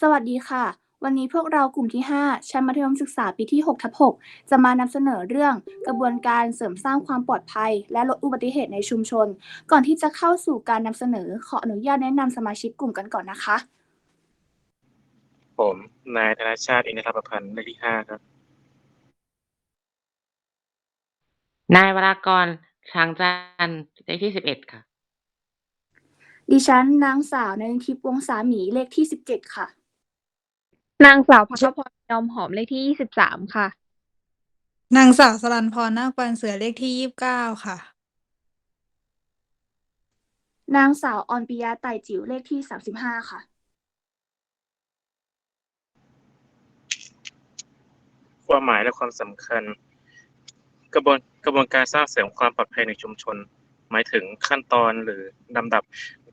สวัสดีค่ะ วันนี้พวกเรากลุ่มที่ 5 ชั้นมัธยมศึกษาปีที่6ทับ6จะมานำเสนอเรื่องกระบวนการเสริมสร้างความปลอดภัย และลดอุบัติเหตุในชุมชน ก่อนที่จะเข้าสู่การนำเสนอขออนุญาตแนะนำสมาชิกกลุ่มกันก่อนนะคะ ผมนายธนชาติอินทรประพันธ์เลขที่ห้าครับ นายวรากรช้างจันทร์เลขที่สิบเอ็ดค่ะ ดิฉันนางสาวนรินทิพย์วงศาหมีเลขที่ 17 ค่ะ นางสาวพักพรยอมหอมเลขที่ยี่สิบสามค่ะ นางสาวสรันพรนาคปันเสือเลขที่ยี่สิบเก้าค่ะ นางสาวออนปิยาไต่จิ๋วเลขที่35ค่ะ ความหมายและความสำคัญ กระบวนกระบวนการสร้างเสริมความปลอดภัยในชุมชน หมายถึงขั้นตอนหรือลำดับ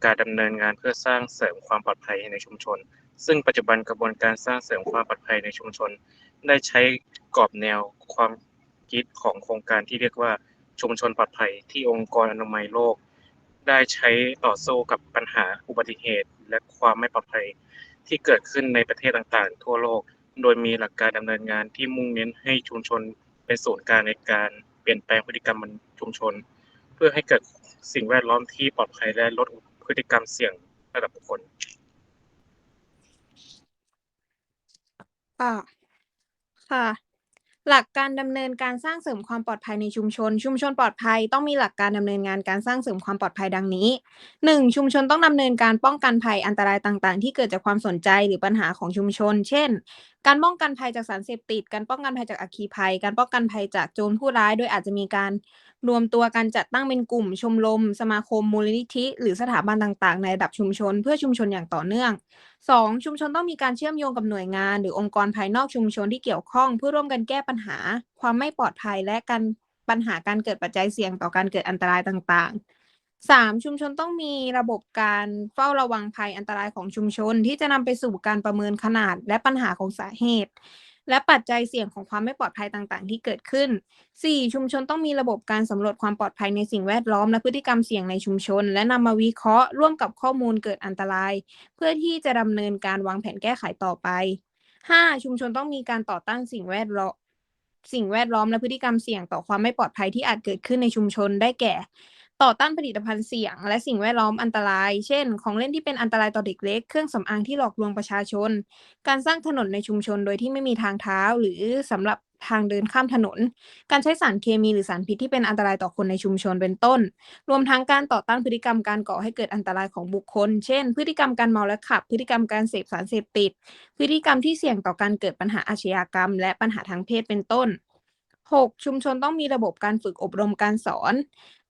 การดำเนินงานเพื่อสร้างเสริมความปลอดภัยในชุมชน ซึ่งปัจจุบันกระบวนการสร้างเสริมความปลอดภัยในชุมชน ได้ใช้กรอบแนวความคิดของโครงการที่เรียกว่าชุมชนปลอดภัยที่องค์กรอนามัยโลก ได้ใช้ต่อสู้กับปัญหาอุบัติเหตุ และความไม่ปลอดภัยที่เกิดขึ้นในประเทศต่างๆ ทั่วโลก โดยมีหลักการดำเนินงานที่มุ่งเน้นให้ชุมชนเป็นศูนย์กลางในการเปลี่ยนแปลงพฤติกรรมนชุมชน เพื่อให้เกิดสิ่งแวดล้อมที่ปลอดภัยและลดพฤติกรรมเสี่ยงระดับบุคคล ค่ะ ค่ะ หลักการดำเนินการสร้างเสริมความปลอดภัยในชุมชน ชุมชนปลอดภัยต้องมีหลักการดำเนินงานการสร้างเสริมความปลอดภัยดังนี้หนึ่งชุมชนต้องดำเนินการป้องกันภัยอันตรายต่าง ๆ ที่เกิดจากความสนใจหรือปัญหาของชุมชน เช่น การป้องกันภัยจากสารเสพติด การป้องกันภัยจากอัคคีภัย การป้องกันภัยจากโจรผู้ร้าย โดยอาจจะมีการ รวมตัวกันจัดตั้งเป็นกลุ่มชมรมสมาคมมูลนิธิ หรือสถาบันต่างๆ ในระดับชุมชน เพื่อชุมชนอย่างต่อเนื่องสองชุมชนต้องมีการเชื่อมโยงกับหน่วยงาน หรือองค์กรภายนอกชุมชนที่เกี่ยวข้อง เพื่อร่วมกันแก้ปัญหา ความไม่ปลอดภัยและการปัญหาการเกิดปัจจัยเสี่ยงต่อการเกิดอันตรายต่างๆสามชุมชนต้องมีระบบการเฝ้าระวังภัยอันตรายของชุมชน ที่จะนำไปสู่การประเมินขนาดและปัญหาของสาเหตุ และปัจจัยเสี่ยงของความไม่ปลอดภัยต่างๆ ที่เกิดขึ้น 4. ชุมชนต้องมีระบบการสำรวจความปลอดภัยในสิ่งแวดล้อม และพฤติกรรมเสี่ยงในชุมชน และนำมาวิเคราะห์ร่วมกับข้อมูลเกิดอันตราย เพื่อที่จะดำเนินการวางแผนแก้ไขต่อไป 5. ชุมชนต้องมีการต่อต้านสิ่งแวดล้อมสิ่งแวดล้อมและพฤติกรรมเสี่ยงต่อความไม่ปลอดภัยที่อาจเกิดขึ้นในชุมชนได้แก่ ต่อต้านผลิตภัณฑ์เสี่ยง และสิ่งแวดล้อมอันตราย เช่น ของเล่นที่เป็นอันตรายต่อเด็กเล็ก เครื่องสำอางที่หลอกลวงประชาชน การสร้างถนนในชุมชนโดยที่ไม่มีทางเท้า หรือสำหรับทางเดินข้ามถนน การใช้สารเคมีหรือสารพิษที่เป็นอันตรายต่อคนในชุมชนเป็นต้น รวมทั้งการต่อต้านพฤติกรรมการก่อให้เกิดอันตรายของบุคคล เช่น พฤติกรรมการเมาและขับ พฤติกรรมการเสพสารเสพติด พฤติกรรมที่เสี่ยงต่อการเกิดปัญหาอาชญากรรม และปัญหาทางเพศเป็นต้น 6. ชุมชนต้องมีระบบการฝึกอบรมการสอน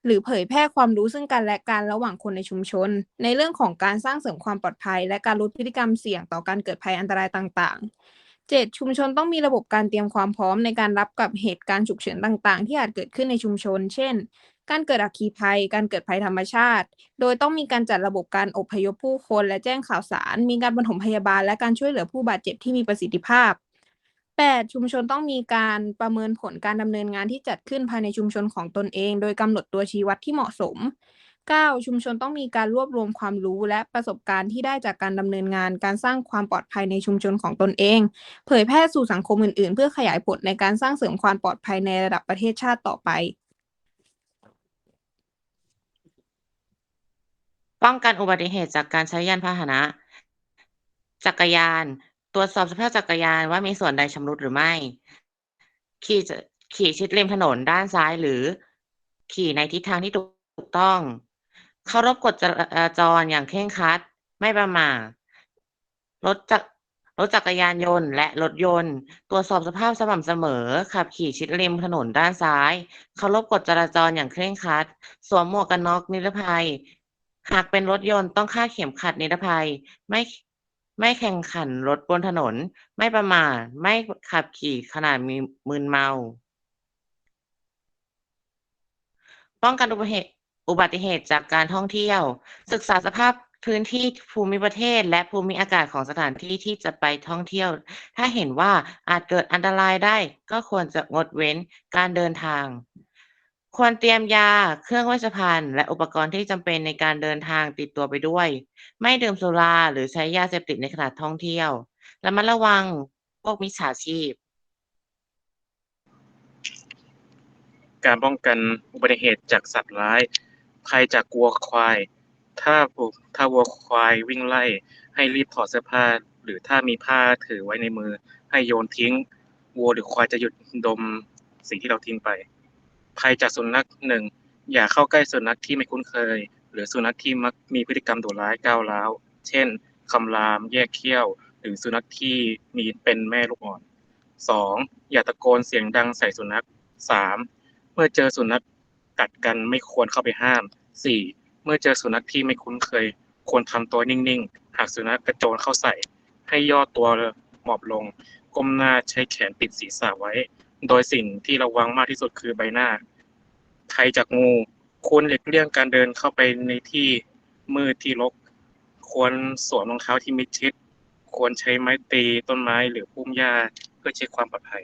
หรือเผยแพร่ความรู้ซึ่งกันและกันระหว่างคนในชุมชน ในเรื่องของการสร้างเสริมความปลอดภัย และการลดพฤติกรรมเสี่ยงต่อการเกิดภัยอันตรายต่าง ๆ 7. ชุมชนต้องมีระบบการเตรียมความพร้อมในการรับกับเหตุการณ์ฉุกเฉินต่าง ๆ ที่อาจเกิดขึ้นในชุมชน เช่น การเกิดอัคคีภัย การเกิดภัยธรรมชาติ โดยต้องมีการจัดระบบการอบพยพผู้คน และแจ้งข่าวสาร มีการปฐมพยาบาล และการช่วยเหลือผู้บาดเจ็บที่มีประสิทธิภาพ 8. ชุมชนต้องมีการประเมินผลการดำเนินงานที่จัดขึ้นภายในชุมชนของตนเอง โดยกำหนดตัวชี้วัดที่เหมาะสม 9. ชุมชนต้องมีการรวบรวมความรู้และประสบการณ์ที่ได้จากการดำเนินงาน การสร้างความปลอดภัยในชุมชนของตนเอง เผยแพร่สู่สังคมอื่น ๆ เพื่อขยายผลในการสร้างเสริมความปลอดภัยในระดับประเทศชาติต่อไป ป้องกันอุบัติเหตุจากการใช้ยานพาหนะ จักรยาน ตรวจสอบสภาพจักรยานว่ามีส่วนใดชำรุดหรือไม่ ขี่จะขี่ชิดริมถนนด้านซ้ายหรือ ขี่ในทิศทางที่ถูกต้อง เคารพกฎจราจรอย่างเคร่งครัด ไม่ประมาทรถจักรถจักรยานยนต์และรถยนต์ ตรวจสอบสภาพสม่ำเสมอ ขับขี่ชิดริมถนนด้านซ้าย เคารพกฎจราจรอย่างเคร่งครัด สวมหมวกกันน็อกนิรภัย หากเป็นรถยนต์ต้องคาดเข็มขัดนิรภัย ไม่ ไม่แข่งขันรถบนถนน ไม่ประมาท ไม่ขับขี่ขณะมีมึนเมา ป้องกันอุบัติเหตุอุบัติเหตุจากการท่องเที่ยว ศึกษาสภาพพื้นที่ภูมิประเทศ และภูมิอากาศของสถานที่ที่จะไปท่องเที่ยว ถ้าเห็นว่าอาจเกิดอันตรายได้ก็ควรจะงดเว้นการเดินทาง ควรเตรียมยา เครื่องเวชภัณฑ์ และอุปกรณ์ที่จำเป็นในการเดินทางติดตัวไปด้วย ไม่ดื่มสุราหรือใช้ยาเสพติดในขณะท่องเที่ยว ระมัดระวังพวกมิจฉาชีพ การป้องกันอุบัติเหตุจากสัตว์ร้าย ภัยจากวัวควาย ถ้าผูกถ้าวัวควายวิ่งไล่ ให้รีบถอดเสื้อผ้า หรือถ้ามีผ้าถือไว้ในมือ ให้โยนทิ้ง วัวหรือควายจะหยุดดมสิ่งที่เราทิ้งไป ภัยจากสุนัขหนึ่งอย่าเข้าใกล้สุนัขที่ไม่คุ้นเคย หรือสุนัขที่มักมีพฤติกรรมดุร้ายก้าวร้าว เช่นคำราม แยกเขี้ยว หรือสุนัขที่มีเป็นแม่ลูกอ่อนสองอย่าตะโกนเสียงดังใส่สุนัขสามเมื่อเจอสุนัขกัดกันไม่ควรเข้าไปห้ามสี่เมื่อเจอสุนัขที่ไม่คุ้นเคย ควรทำตัวนิ่งๆ หากสุนัขกระโจนเข้าใส่ ให้ย่อตัวหมอบลง ก้มหน้าใช้แขนปิดศีรษะไว้ โดยสิ่งที่ระวังมากที่สุดคือใบหน้าภัยจากงูควรหลีกเลี่ยงการเดินเข้าไปในที่มืดที่รก ควรสวมรองเท้าที่มิดชิด ควรใช้ไม้ตีต้นไม้หรือพุ่มหญ้าเพื่อเช็คความปลอดภัย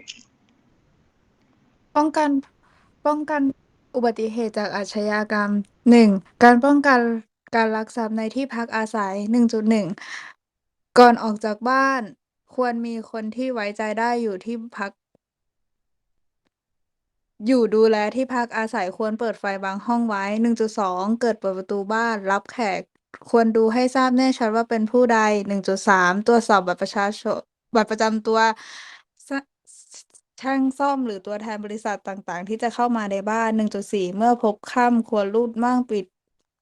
ป้องกันป้องกันอุบัติเหตุจากอาชญากรรมหนึ่งการป้องกันการลักทรัพย์ในที่พักอาศัยหนึ่งจุดหนึ่งก่อนออกจากบ้าน ควรมีคนที่ไว้ใจได้อยู่ที่พัก อยู่ดูแลที่พักอาศัยควรเปิดไฟบางห้องไว้หนึ่งจุดสองเกิดเปิดประตูบ้าน รับแขก ควรดูให้ทราบแน่ชัดว่าเป็นผู้ใดหนึ่งจุดสามตรวจสอบบัตรประชาชนบัตรประจำตัวช่างซ่อมหรือตัวแทนบริษัทต่างๆ ที่จะเข้ามาในบ้านหนึ่งจุดสี่เมื่อพบค่ำควรรูดม่านปิด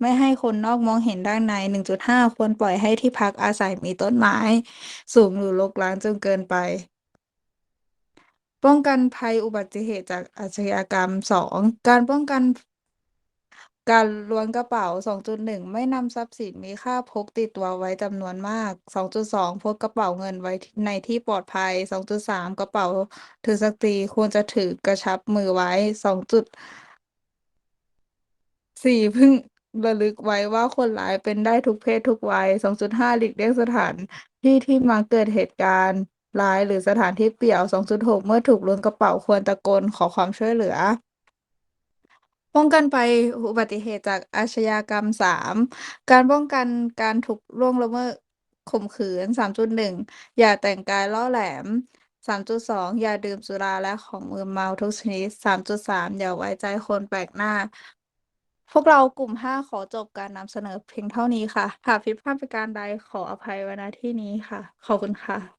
ไม่ให้คนนอกมองเห็นด้านในหนึ่งจุดห้าควรปล่อยให้ที่พักอาศัยมีต้นไม้ สูงหรือรกร้างจนเกินไป ป้องกันภัยอุบัติเหตุจากอาชญากรรมสองการป้องกันการล้วงกระเป๋าสองจุดหนึ่งไม่นำทรัพย์สินมีค่าพกติดตัวไว้จำนวนมากสองจุดสองพกกระเป๋าเงินไว้ในที่ปลอดภัยสองจุดสามกระเป๋าถือสตรีควรจะถือกระชับมือไว้สองจุดสี่พึงระลึกไว้ว่าคนร้ายเป็นได้ทุกเพศทุกวัยสองจุดห้าหลีกเลี่ยงสถานที่ที่มาเกิดเหตุการณ์ ร้ายหรือสถานที่เปี่ยวสองจุดหกเมื่อถูกล้วงกระเป๋าควรตะโกนขอความช่วยเหลือ ป้องกันภัยอุบัติเหตุจากอาชญากรรมสามการป้องกันการถูกล่วงละเมิดข่มขืนสามจุดหนึ่งอย่าแต่งกายล่อแหลมสามจุดสองอย่าดื่มสุราและของมึนเมาทุกชนิดสามจุดสามอย่าไว้ใจคนแปลกหน้า พวกเรากลุ่มห้าขอจบการนำเสนอเพียงเท่านี้ค่ะ หากผิดพลาดประการใดขออภัยไว้ณที่นี้ค่ะ ขอบคุณค่ะ